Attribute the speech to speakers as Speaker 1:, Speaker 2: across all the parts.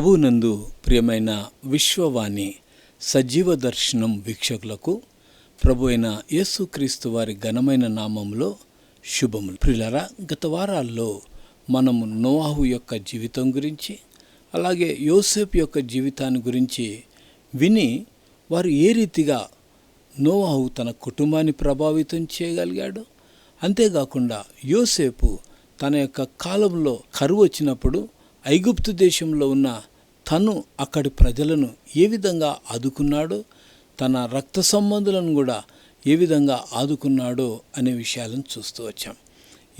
Speaker 1: ప్రభునందు ప్రియమైన విశ్వవాణి సజీవ దర్శనం వీక్షకులకు ప్రభు అయిన యేసుక్రీస్తు వారి ఘనమైన నామంలో శుభములు. ప్రిలరా గత వారాల్లో మనము నోవాహు యొక్క జీవితం గురించి అలాగే యోసేపు యొక్క జీవితాన్ని గురించి విని వారు ఏ రీతిగా నోవాహు తన కుటుంబాన్ని ప్రభావితం చేయగలిగాడు. అంతేకాకుండా యోసేపు తన యొక్క కాలంలో కరువు వచ్చినప్పుడు ఐగుప్తు దేశంలో ఉన్న తను అక్కడి ప్రజలను ఏ విధంగా ఆదుకున్నాడో తన రక్త సంబంధులను కూడా ఏ విధంగా ఆదుకున్నాడో అనే విషయాలను చూస్తూ వచ్చాం.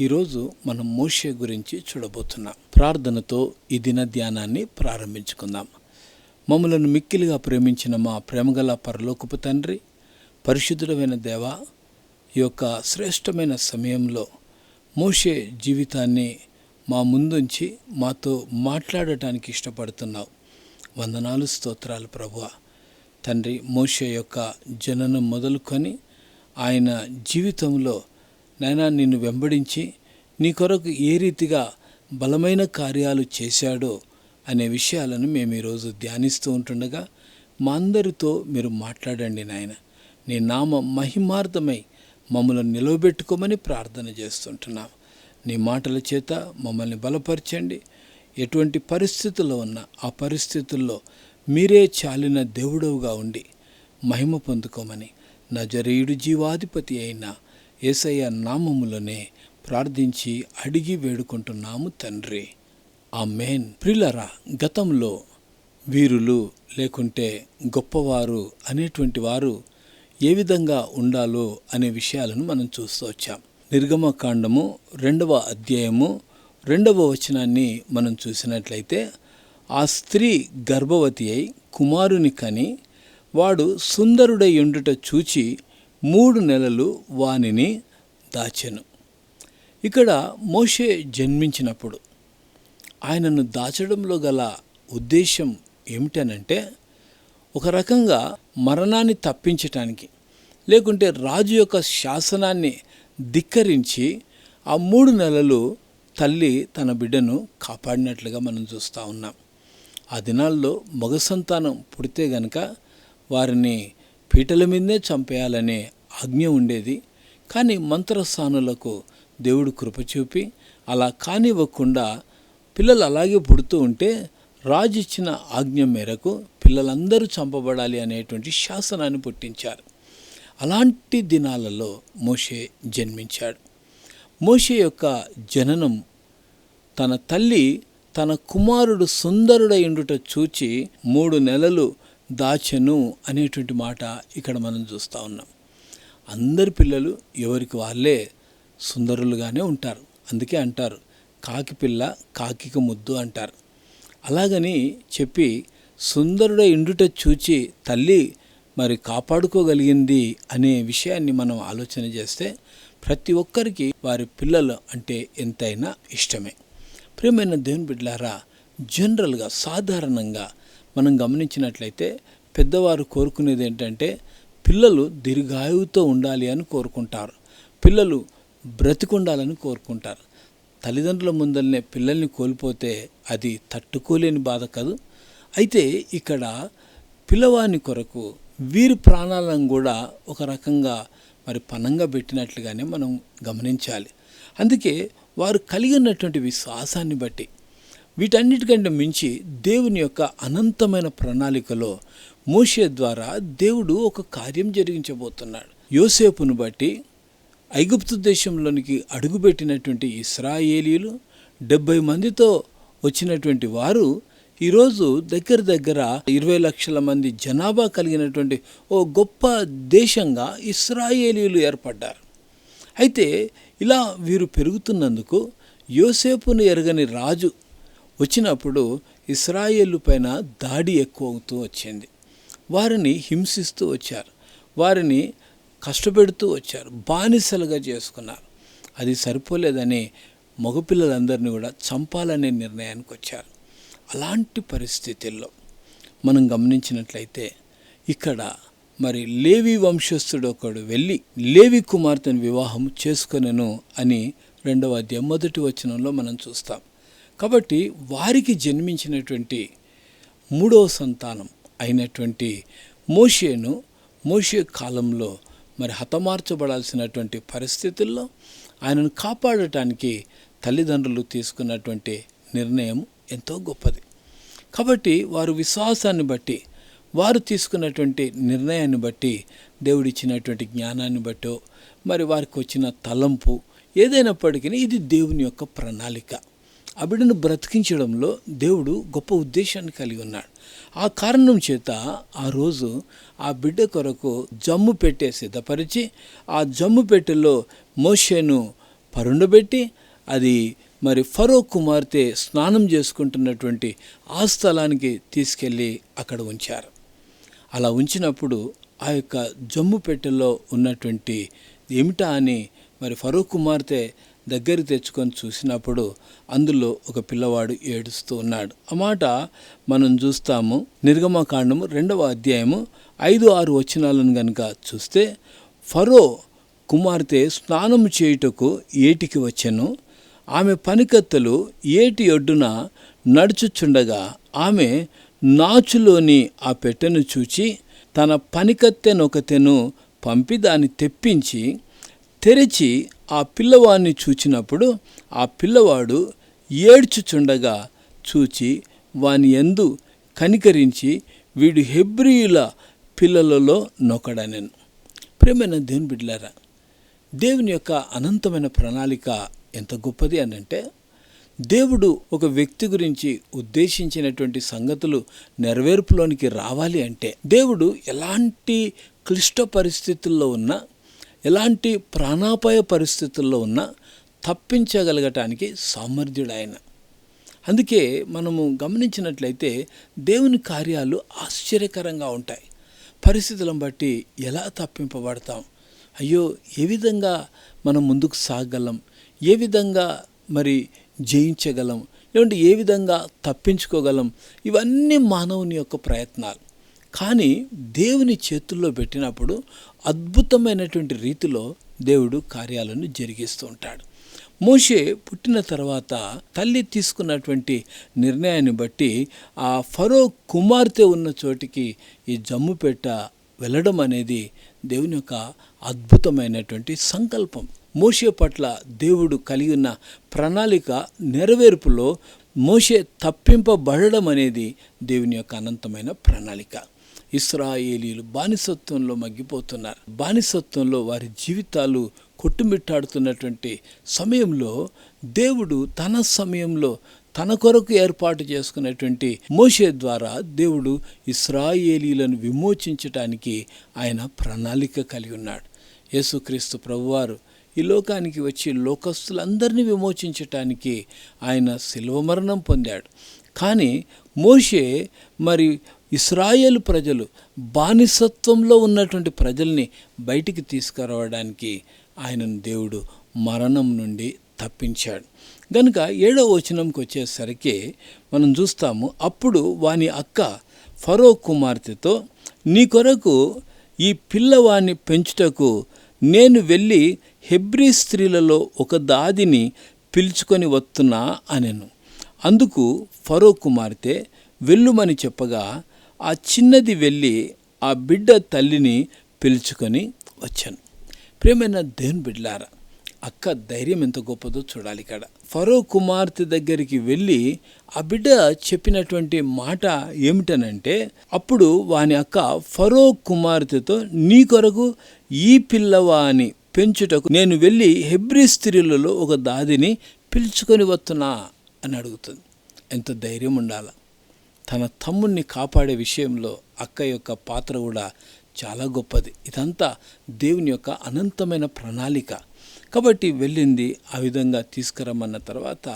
Speaker 1: ఈరోజు మనం మోషే గురించి చూడబోతున్నాం. ప్రార్థనతో ఈ దిన ధ్యానాన్ని ప్రారంభించుకుందాం. మమ్మలను మిక్కిలిగా ప్రేమించిన మా ప్రేమగల పరలోకపు తండ్రి పరిశుద్ధుడమైన దేవ ఈ యొక్క శ్రేష్టమైన సమయంలో మోషే జీవితాన్ని మా ముందుంచి మాతో మాట్లాడటానికి ఇష్టపడుతున్నావు. వందనాలు స్తోత్రాలు ప్రభువ. తండ్రి మోషే యొక్క జననం మొదలుకొని ఆయన జీవితంలో నైనా నిన్ను వెంబడించి నీ కొరకు ఏ రీతిగా బలమైన కార్యాలు చేశాడో అనే విషయాలను మేము ఈరోజు ధ్యానిస్తూ ఉంటుండగా మా అందరితో మీరు మాట్లాడండి నాయన. నీ నామ మహిమార్థమై మమ్మల్ని నిలవబెట్టుకోమని ప్రార్థన చేస్తుంటున్నాం. నీ మాటల చేత మమ్మల్ని బలపరచండి. ఎటువంటి పరిస్థితుల్లో ఉన్నా ఆ పరిస్థితుల్లో మీరే చాలిన దేవుడవుగా ఉండి మహిమ పొందుకోమని నజరీయుడు జీవాధిపతి అయిన ఏసయ్య నామములోనే ప్రార్థించి అడిగి వేడుకుంటున్నాము తండ్రి. ఆ మేన్ ప్రిలరా గతంలో వీరులు లేకుంటే గొప్పవారు అనేటువంటి వారు ఏ విధంగా ఉండాలో అనే విషయాలను మనం చూస్తూ వచ్చాం. నిర్గమకాండము రెండవ అధ్యాయము రెండవ వచనాన్ని మనం చూసినట్లయితే ఆ స్త్రీ గర్భవతి అయి కుమారుని కని వాడు సుందరుడై ఉండుట చూచి మూడు నెలలు వానిని దాచెను. ఇక్కడ మోషే జన్మించినప్పుడు ఆయనను దాచడంలో గల ఉద్దేశం ఏమిటనంటే ఒక రకంగా మరణాన్ని తప్పించటానికి లేకుంటే రాజు యొక్క శాసనాన్ని ధిక్కరించి ఆ మూడు నెలలు తల్లి తన బిడ్డను కాపాడినట్లుగా మనం చూస్తూ ఉన్నాం. ఆ దినాల్లో మగ సంతానం పుడితే గనక వారిని పీటల మీదనే చంపేయాలనే ఆజ్ఞ ఉండేది. కానీ మంత్రస్థానులకు దేవుడు కృప చూపి అలా కానివ్వకుండా పిల్లలు అలాగే పుడుతూ ఉంటే రాజు ఇచ్చిన ఆజ్ఞ మేరకు పిల్లలందరూ చంపబడాలి అనేటువంటి శాసనాన్ని పుట్టించారు. అలాంటి దినాలలో మోషే జన్మించాడు. మోషే యొక్క జననం తన తల్లి తన కుమారుడు సుందరుడైండుట చూచి మూడు నెలలు దాచెను అనేటువంటి మాట ఇక్కడ మనం చూస్తూ ఉన్నాం. అందరి పిల్లలు ఎవరికి వాళ్ళే సుందరులుగానే ఉంటారు. అందుకే అంటారు కాకి పిల్ల కాకికి ముద్దు అంటారు. అలాగని చెప్పి సుందరుడ ఇండుట చూచి తల్లి మరి కాపాడుకోగలిగింది అనే విషయాన్ని మనం ఆలోచన చేస్తే ప్రతి ఒక్కరికి వారి పిల్లలు అంటే ఎంతైనా ఇష్టమే. ప్రియమైన దేవుని బిడ్డలారా జనరల్గా సాధారణంగా మనం గమనించినట్లయితే పెద్దవారు కోరుకునేది ఏంటంటే పిల్లలు దీర్ఘాయువుతో ఉండాలి అని కోరుకుంటారు. పిల్లలు బ్రతికుండాలని కోరుకుంటారు. తల్లిదండ్రుల ముందరనే పిల్లల్ని కోల్పోతే అది తట్టుకోలేని బాధ కాదు. అయితే ఇక్కడ పిల్లవాని కొరకు వీరి ప్రాణాలను కూడా ఒక రకంగా మరి పనంగా పెట్టినట్లుగానే మనం గమనించాలి. అందుకే వారు కలిగి ఉన్నటువంటి విశ్వాసాన్ని బట్టి వీటన్నిటికంటే మించి దేవుని యొక్క అనంతమైన ప్రణాళికలో మోషే ద్వారా దేవుడు ఒక కార్యం జరిగించబోతున్నాడు. యోసేపును బట్టి ఐగుప్తు దేశంలోనికి అడుగుపెట్టినటువంటి ఇస్రాయేలీలు డెబ్బై మందితో వచ్చినటువంటి వారు ఈరోజు దగ్గర దగ్గర ఇరవై లక్షల మంది జనాభా కలిగినటువంటి ఓ గొప్ప దేశంగా ఇస్రాయేలీలు ఏర్పడ్డారు. అయితే ఇలా వీరు పెరుగుతున్నందుకు యోసేపును ఎరగని రాజు వచ్చినప్పుడు ఇస్రాయేలు పైన దాడి ఎక్కువ అవుతూ వచ్చింది. వారిని హింసిస్తూ వచ్చారు. వారిని కష్టపెడుతూ వచ్చారు. బానిసలుగా చేసుకున్నారు. అది సరిపోలేదని మగపిల్లలందరినీ కూడా చంపాలనే నిర్ణయానికి వచ్చారు. అలాంటి పరిస్థితుల్లో మనం గమనించినట్లయితే ఇక్కడ మరి లేవి వంశస్థుడు ఒకడు వెళ్ళి లేవి కుమార్తెను వివాహం చేసుకొనెను అని రెండవ అధ్యాయం మొదటి వచనంలో మనం చూస్తాం. కాబట్టి వారికి జన్మించినటువంటి మూడవ సంతానం అయినటువంటి మోషేను మోషే కాలంలో మరి హతమార్చబడాల్సినటువంటి పరిస్థితుల్లో ఆయనను కాపాడటానికి తల్లిదండ్రులు తీసుకున్నటువంటి నిర్ణయం ఎంతో గొప్పది. కాబట్టి వారు విశ్వాసాన్ని బట్టి వారు తీసుకున్నటువంటి నిర్ణయాన్ని బట్టి దేవుడిచ్చినటువంటి జ్ఞానాన్ని బట్టో మరి వారికి వచ్చిన తలంపు ఏదైనప్పటికీ ఇది దేవుని యొక్క ప్రణాళిక. ఆ బిడ్డను బ్రతికించడంలో దేవుడు గొప్ప ఉద్దేశాన్ని కలిగి ఉన్నాడు. ఆ కారణం చేత ఆ రోజు ఆ బిడ్డ కొరకు జమ్ము పెట్టే సిద్ధపరిచి ఆ జమ్ము పెట్టెలో మోషేను పరుండబెట్టి అది మరి ఫరో కుమార్తె స్నానం చేసుకుంటున్నటువంటి ఆ స్థలానికి తీసుకెళ్ళి అక్కడ ఉంచారు. అలా ఉంచినప్పుడు ఆ యొక్క జమ్ము పెట్టెలో ఉన్నటువంటి ఏమిటా అని మరి ఫరో కుమార్తె దగ్గర తెచ్చుకొని చూసినప్పుడు అందులో ఒక పిల్లవాడు ఏడుస్తూ ఉన్నాడు. ఆ మాట మనం చూస్తాము. నిర్గమకాండము రెండవ అధ్యాయము ఐదు ఆరు వచనాలను కనుక చూస్తే ఫరో కుమార్తె స్నానం చేయుటకు ఏటికి వచ్చెను? ఆమె పనికత్తెలు ఏటి ఒడ్డున నడుచుచుండగా ఆమె నాచులోని ఆ పెట్టెను చూచి తన పనికత్తెనొకతెను పంపి దాన్ని తెప్పించి తెరిచి ఆ పిల్లవాడిని చూచినప్పుడు ఆ పిల్లవాడు ఏడ్చుచుండగా చూచి వాని ఎందు కనికరించి వీడు హెబ్రియుల పిల్లలలో నొకడనెను. ప్రేమైన దేవుని బిడ్డలారా దేవుని యొక్క అనంతమైన ప్రణాళిక ఎంత గొప్పది అని అంటే దేవుడు ఒక వ్యక్తి గురించి ఉద్దేశించినటువంటి సంగతులు నెరవేర్పులోనికి రావాలి అంటే దేవుడు ఎలాంటి క్లిష్ట పరిస్థితుల్లో ఉన్నా ఎలాంటి ప్రాణాపాయ పరిస్థితుల్లో ఉన్నా తప్పించగలగటానికి సామర్థ్యుడు ఆయన అందుకే మనము గమనించినట్లయితే దేవుని కార్యాలు ఆశ్చర్యకరంగా ఉంటాయి. పరిస్థితులను బట్టి ఎలా తప్పింపబడతాం? అయ్యో ఏ విధంగా మనం ముందుకు సాగగలం ఏ విధంగా మరి జయించగలం? లేదంటే ఏ విధంగా తప్పించుకోగలం? ఇవన్నీ మానవుని యొక్క ప్రయత్నాలు. కానీ దేవుని చేతుల్లో పెట్టినప్పుడు అద్భుతమైనటువంటి రీతిలో దేవుడు కార్యాలను జరిగిస్తూ ఉంటాడు. మోషే పుట్టిన తర్వాత తల్లి తీసుకున్నటువంటి నిర్ణయాన్ని బట్టి ఆ ఫరో కుమార్తె ఉన్న చోటికి ఈ జమ్ముపేట వెళ్ళడం అనేది దేవుని యొక్క అద్భుతమైనటువంటి సంకల్పం. మోషే పట్ల దేవుడు కలిగి ఉన్న ప్రణాళిక నెరవేర్పులో మోషే తప్పింపబడడం అనేది దేవుని యొక్క అనంతమైన ప్రణాళిక. ఇస్రాయేలీలు బానిసత్వంలో మగ్గిపోతున్నారు. బానిసత్వంలో వారి జీవితాలు కొట్టుమిట్టాడుతున్నటువంటి సమయంలో దేవుడు తన సమయంలో తన కొరకు ఏర్పాటు చేసుకున్నటువంటి మోషే ద్వారా దేవుడు ఇస్రాయేలీలను విమోచించటానికి ఆయన ప్రణాళిక కలిగి ఉన్నాడు. యేసుక్రీస్తు ప్రభువారు ఈ లోకానికి వచ్చి లోకస్తులందరినీ విమోచించటానికి ఆయన శిల్వ మరణం పొందాడు. కానీ మోషే మరి ఇస్రాయేల్ ప్రజలు బానిసత్వంలో ఉన్నటువంటి ప్రజల్ని బయటికి తీసుకురావడానికి ఆయనను దేవుడు మరణం నుండి తప్పించాడు. గనుక ఏడవ వచనంకి వచ్చేసరికి మనం చూస్తాము అప్పుడు వాని అక్క ఫరో కుమార్తెతో నీ కొరకు ఈ పిల్లవాణ్ణి పెంచుటకు నేను వెళ్ళి హెబ్రీ స్త్రీలలో ఒక దాదిని పిలుచుకొని వస్తున్నా అనెను. అందుకు ఫరో కుమార్తె వెళ్ళుమని చెప్పగా ఆ చిన్నది వెళ్ళి ఆ బిడ్డ తల్లిని పిలుచుకొని వచ్చాను. ప్రేమైన దేవుని బిడ్లారా అక్క ధైర్యం ఎంత గొప్పదో చూడాలి ఇక్కడ. ఫరో కుమార్తె దగ్గరికి వెళ్ళి ఆ బిడ్డ చెప్పినటువంటి మాట ఏమిటనంటే అప్పుడు వాని అక్క ఫరో కుమార్తెతో నీ కొరకు ఈ పిల్లవాని పెంచుటకు నేను వెళ్ళి హెబ్రి స్త్రీలలో ఒక దాదిని పిలుచుకొని వస్తున్నా అని అడుగుతుంది. ఎంత ధైర్యం ఉండాల? తన తమ్ముణ్ణి కాపాడే విషయంలో అక్క యొక్క పాత్ర కూడా చాలా గొప్పది. ఇదంతా దేవుని యొక్క అనంతమైన ప్రణాళిక. కాబట్టి వెళ్ళింది ఆ విధంగా తీసుకురమ్మన్న తర్వాత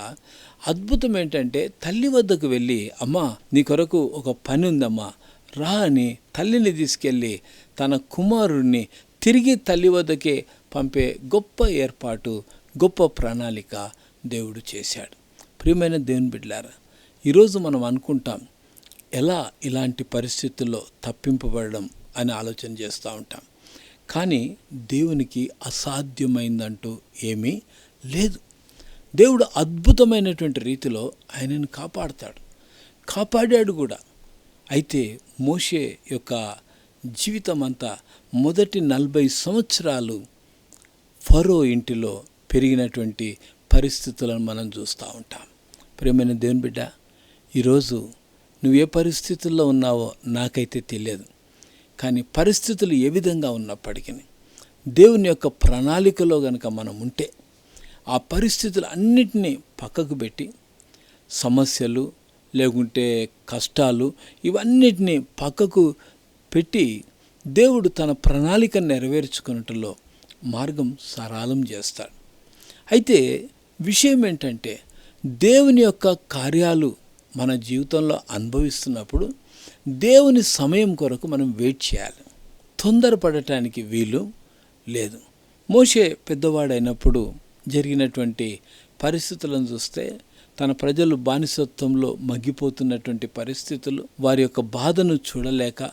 Speaker 1: అద్భుతం ఏంటంటే తల్లి వద్దకు వెళ్ళి అమ్మా నీ కొరకు ఒక పని ఉందమ్మా రా అని తల్లిని తీసుకెళ్ళి తన కుమారుణ్ణి తిరిగి తల్లి వద్దకే పంపే గొప్ప ఏర్పాటు గొప్ప ప్రణాళిక దేవుడు చేశాడు. ప్రియమైన దేవుని బిడ్డలారా ఈరోజు మనం అనుకుంటాం ఎలా ఇలాంటి పరిస్థితుల్లో తప్పింపబడడం అని ఆలోచన చేస్తూ ఉంటాం. కానీ దేవునికి అసాధ్యమైందంటూ ఏమీ లేదు. దేవుడు అద్భుతమైనటువంటి రీతిలో ఆయనను కాపాడతాడు. కాపాడాడు కూడా. అయితే మోషే యొక్క జీవితం అంతా మొదటి నలభై సంవత్సరాలు ఫరో ఇంటిలో పెరిగినటువంటి పరిస్థితులను మనం చూస్తూ ఉంటాం. ప్రేమైన దేవుని బిడ్డ ఈరోజు నువ్వు ఏ పరిస్థితుల్లో ఉన్నావో నాకైతే తెలియదు. కానీ పరిస్థితులు ఏ విధంగా ఉన్నప్పటికీ దేవుని యొక్క ప్రణాళికలో గనక మనం ఉంటే ఆ పరిస్థితులు అన్నిటినీ పక్కకు పెట్టి సమస్యలు లేకుంటే కష్టాలు ఇవన్నిటినీ పక్కకు పెట్టి దేవుడు తన ప్రణాళిక నెరవేర్చుకున్నట్లో మార్గం సరళం చేస్తాడు. అయితే విషయం ఏంటంటే దేవుని యొక్క కార్యాలు మన జీవితంలో అనుభవిస్తున్నప్పుడు దేవుని సమయం కొరకు మనం వెయిట్ చేయాలి. తొందరపడటానికి వీలు లేదు. మోషే పెద్దవాడైనప్పుడు జరిగినటువంటి పరిస్థితులను చూస్తే తన ప్రజలు బానిసత్వంలో మగ్గిపోతున్నటువంటి పరిస్థితులు వారి యొక్క బాధను చూడలేక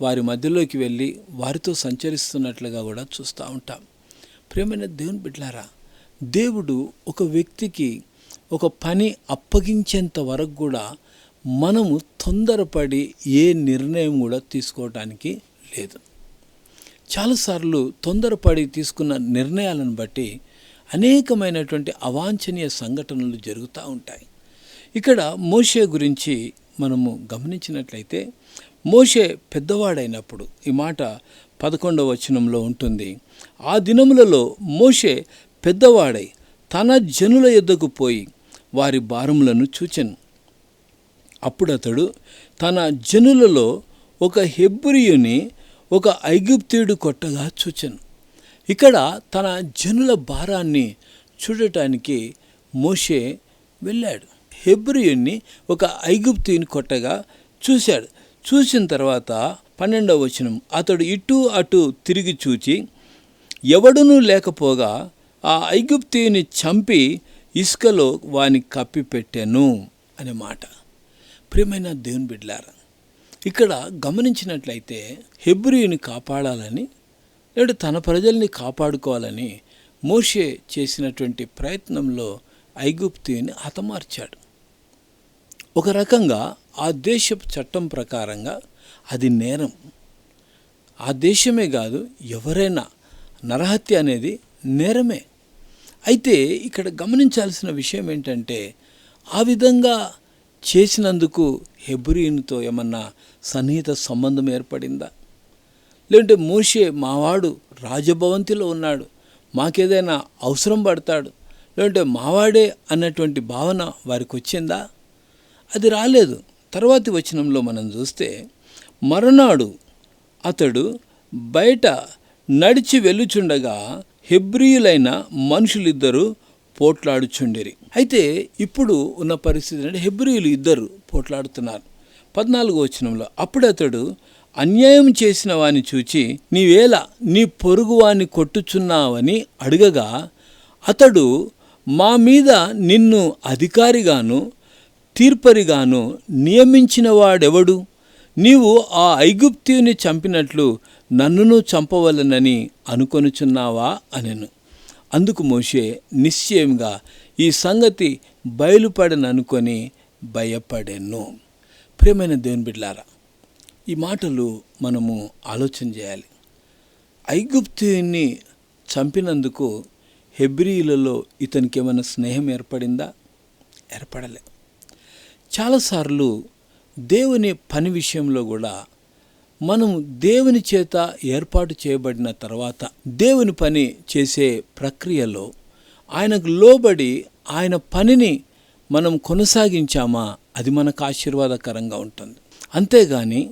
Speaker 1: వారి మధ్యలోకి వెళ్ళి వారితో సంచరిస్తున్నట్లుగా కూడా చూస్తూ ఉంటాం. ప్రేమైన దేవుని బిడ్లారా దేవుడు ఒక వ్యక్తికి ఒక పని అప్పగించేంత వరకు కూడా మనము తొందరపడి ఏ నిర్ణయం కూడా తీసుకోవటానికి లేదు. చాలాసార్లు తొందరపడి తీసుకున్న నిర్ణయాలను బట్టి అనేకమైనటువంటి అవాంఛనీయ సంఘటనలు జరుగుతూ ఉంటాయి. ఇక్కడ మోషే గురించి మనము గమనించినట్లయితే మోషే పెద్దవాడైనప్పుడు ఈ మాట పదకొండవ వచనంలో ఉంటుంది. ఆ దినములలో మోషే పెద్దవాడై తన జనుల యొద్దకు పోయి వారి భారములను చూచెను. అప్పుడు అతడు తన జనులలో ఒక హెబ్రియుని ఒక ఐగుప్తీయుడు కొట్టగా చూచెను. ఇక్కడ తన జనుల భారాన్ని చూడటానికి మోషే వెళ్ళాడు. హెబ్రియుని ఒక ఐగుప్తిని కొట్టగా చూశాడు. చూసిన తర్వాత పన్నెండవ వచనం అతడు ఇటు అటు తిరిగి చూచి ఎవడునూ లేకపోగా ఆ ఐగుప్తిని చంపి ఇసుకలో వాని కప్పిపెట్టాను అనే మాట. ప్రియమైన దేవుని బిడ్లారా ఇక్కడ గమనించినట్లయితే హెబ్రియుని కాపాడాలని లేడు తన ప్రజల్ని కాపాడుకోవాలని మోషే చేసినటువంటి ప్రయత్నంలో ఐగుప్తిని హతమార్చాడు. ఒక రకంగా ఆ దేశపు చట్టం ప్రకారంగా అది నేరం. ఆ దేశమే కాదు ఎవరైనా నరహత్య అనేది నేరమే. అయితే ఇక్కడ గమనించాల్సిన విషయం ఏంటంటే ఆ విధంగా చేసినందుకు హెబ్రియునితో ఏమన్నా సన్నిహిత సంబంధం ఏర్పడిందా? లేదంటే మోషే మావాడు రాజభవంతిలో ఉన్నాడు మాకేదైనా అవసరం పడతాడు లేదంటే మావాడే అన్నటువంటి భావన వారికి వచ్చిందా? అది రాలేదు. తర్వాతి వచనంలో మనం చూస్తే మరునాడు అతడు బయట నడిచి వెళ్ళుచుండగా హెబ్రియులైన మనుషులిద్దరూ పోట్లాడుచుండిరి. అయితే ఇప్పుడు ఉన్న పరిస్థితి అంటే హెబ్రియులు ఇద్దరు పోట్లాడుతున్నారు. పద్నాలుగో వచనంలో అప్పుడు అతడు అన్యాయం చేసిన వాని చూచి నీవేళ నీ పొరుగువాని కొట్టుచున్నావని అడగగా అతడు మా మీద నిన్ను అధికారిగాను తీర్పరిగాను నియమించిన వాడెవడు? నీవు ఆ ఐగుప్తిని చంపినట్లు నన్నును చంపవలనని అనుకొనుచున్నావా? అనెను. అందుకు మోషే నిశ్చయంగా ఈ సంగతి బయలుపడననుకొని భయపడెను. ప్రియమైన దేవుని బిడ్లారా ఈ మాటలు మనము ఆలోచన చేయాలి. ఐగుప్తుని చంపినందుకు హెబ్రియులలో ఇతనికి ఏమైనా స్నేహం ఏర్పడిందా? ఏర్పడలేదు చాలాసార్లు దేవుని పని విషయంలో కూడా మనం దేవుని చేత ఏర్పాటు చేయబడిన తర్వాత దేవుని పని చేసే ప్రక్రియలో ఆయనకు లోబడి ఆయన పనిని మనం కొనసాగించామా? అది మనకు ఆశీర్వాదకరంగా ఉంటుంది. అంతేగాని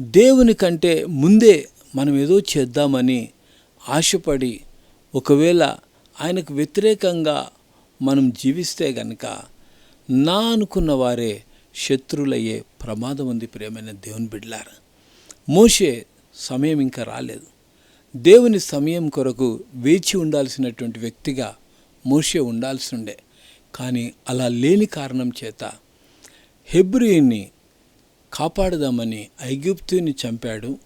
Speaker 1: దేవుని కంటే ముందే మనం ఏదో చేద్దామని ఆశపడి ఒకవేళ ఆయనకు వ్యతిరేకంగా మనం జీవిస్తే గనక నా అనుకున్న వారే శత్రులయ్యే ప్రమాదం ఉంది ప్రేమైన దేవుని బిడ్లారా మోషే సమయం ఇంకా రాలేదు. దేవుని సమయం కొరకు వేచి ఉండాల్సినటువంటి వ్యక్తిగా మోసే ఉండాల్సి ఉండే కానీ అలా లేని కారణం చేత హెబ్రియుని కాపాడదామని ఐగుప్తుని చంపాడు.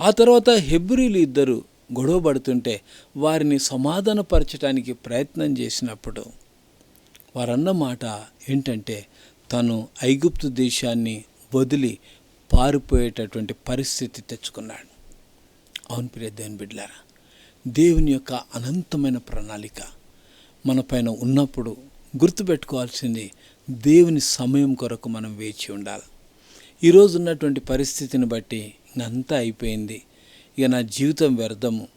Speaker 1: ఆ తర్వాత హెబ్రిలు ఇద్దరు గొడవ పడుతుంటే వారిని సమాధానపరచడానికి ప్రయత్నం చేసినప్పుడు వారన్న మాట ఏంటంటే తను ఐగుప్తు దేశాన్ని వదిలి పారిపోయేటటువంటి పరిస్థితి తెచ్చుకున్నాడు. అవును ప్రియ దేవుని బిడ్డలారా దేవుని యొక్క అనంతమైన ప్రణాళిక మన పైన ఉన్నప్పుడు గుర్తుపెట్టుకోవాల్సింది దేవుని సమయం కొరకు మనం వేచి ఉండాలి. ఈరోజు ఉన్నటువంటి పరిస్థితిని బట్టి ఇంకంతా అయిపోయింది. ఇక నా జీవితం వ్యర్థము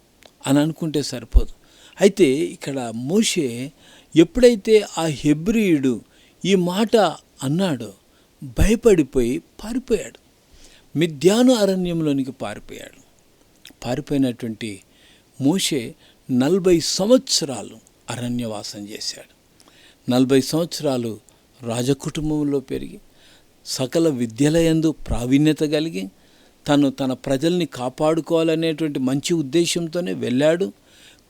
Speaker 1: అని అనుకుంటే సరిపోదు. అయితే ఇక్కడ మోషే ఎప్పుడైతే ఆ హెబ్రియుడు ఈ మాట అన్నాడో భయపడిపోయి పారిపోయాడు. మిథ్యాను అరణ్యంలోనికి పారిపోయాడు. పారిపోయినటువంటి మోషే నలభై సంవత్సరాలు అరణ్యవాసం చేశాడు. నలభై సంవత్సరాలు రాజకుటుంబంలో పెరిగి సకల విద్యలయందు ప్రావీణ్యత కలిగి తను తన ప్రజల్ని కాపాడుకోవాలనేటువంటి మంచి ఉద్దేశంతోనే వెళ్ళాడు.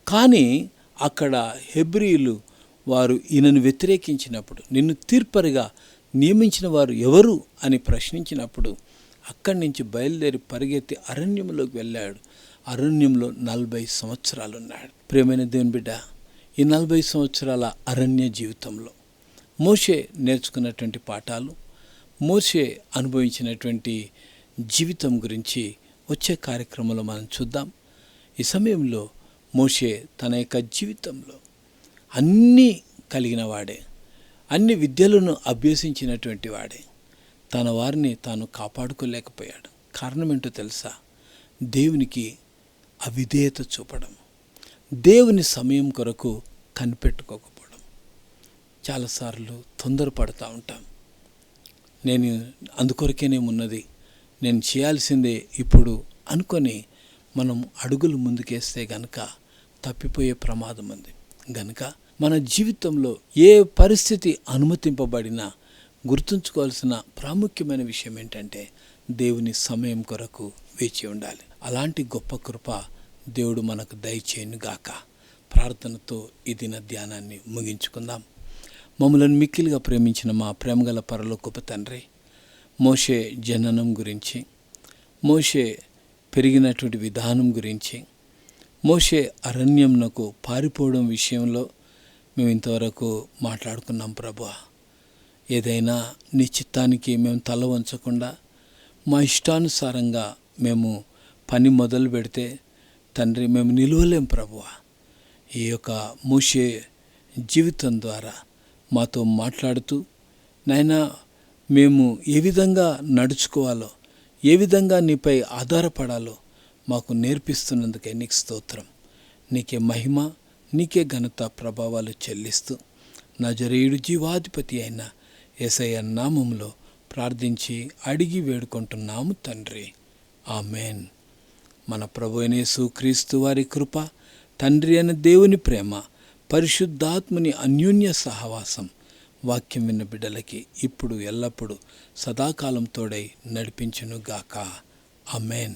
Speaker 1: కానీ అక్కడ హెబ్రియులు వారు ఈయనను వ్యతిరేకించినప్పుడు నిన్ను తీర్పరిగా నియమించిన వారు ఎవరు అని ప్రశ్నించినప్పుడు అక్కడి నుంచి బయలుదేరి పరిగెత్తి అరణ్యంలోకి వెళ్ళాడు. అరణ్యంలో నలభై సంవత్సరాలు ఉన్నాడు ప్రియమైన దేవుని బిడ్డ ఈ నలభై సంవత్సరాల అరణ్య జీవితంలో మోషే నేర్చుకున్నటువంటి పాఠాలు మోషే అనుభవించినటువంటి జీవితం గురించి వచ్చే కార్యక్రమంలో మనం చూద్దాం. ఈ సమయంలో మోషే తన యొక్క జీవితంలో అన్నీ కలిగిన వాడే. అన్ని విద్యలను అభ్యసించినటువంటి వాడే. తన వారిని తాను కాపాడుకోలేకపోయాడు. కారణం ఏంటో తెలుసా? దేవునికి అవిధేయత చూపడం. దేవుని సమయం కొరకు కనిపెట్టుకోకపోవడం. చాలాసార్లు తొందరపడుతూ ఉంటాం. నేను అందుకొరకేనేమున్నది నేను చేయాల్సిందే ఇప్పుడు అనుకొని మనం అడుగులు ముందుకేస్తే గనక తప్పిపోయే ప్రమాదం ఉంది. గనక మన జీవితంలో ఏ పరిస్థితి అనుమతింపబడినా గుర్తుంచుకోవాల్సిన ప్రాముఖ్యమైన విషయం ఏంటంటే దేవుని సమయం కొరకు వేచి ఉండాలి. అలాంటి గొప్ప కృప దేవుడు మనకు దయచేయను గాక. ప్రార్థనతో ఈ దిన ధ్యానాన్ని ముగించుకుందాం. మమ్మలను మిక్కిలిగా ప్రేమించిన మా ప్రేమగల పరలో గొప్ప తండ్రి మోషే జననం గురించి మోషే పెరిగినటువంటి విధానం గురించి మోషే అరణ్యంనకు పారిపోవడం విషయంలో మేము ఇంతవరకు మాట్లాడుకున్నాం ప్రభా. ఏదైనా నీ చిత్తానికి మేము తల వంచకుండా మా ఇష్టానుసారంగా మేము పని మొదలు పెడితే తండ్రి మేము నిలవలేం ప్రభువ ఈ యొక్క మూసే జీవితం ద్వారా మాతో మాట్లాడుతూ నాయనా మేము ఏ విధంగా నడుచుకోవాలో ఏ విధంగా నీపై ఆధారపడాలో మాకు నేర్పిస్తున్నందుకే నీకు స్తోత్రం. నీకే మహిమ నీకే ఘనత ప్రభావాలు చెల్లిస్తూ నజరేయుడు జీవాధిపతి అయిన ఎసయ నామంలో ప్రార్థించి అడిగి వేడుకుంటున్నాము తండ్రి. ఆమెన్. మన ప్రభు క్రీస్తు వారి కృప తండ్రి అయిన దేవుని ప్రేమ పరిశుద్ధాత్ముని అన్యోన్య సహవాసం వాక్యం విన్న బిడ్డలకి ఇప్పుడు ఎల్లప్పుడూ సదాకాలం తోడై నడిపించును గాక అమెన్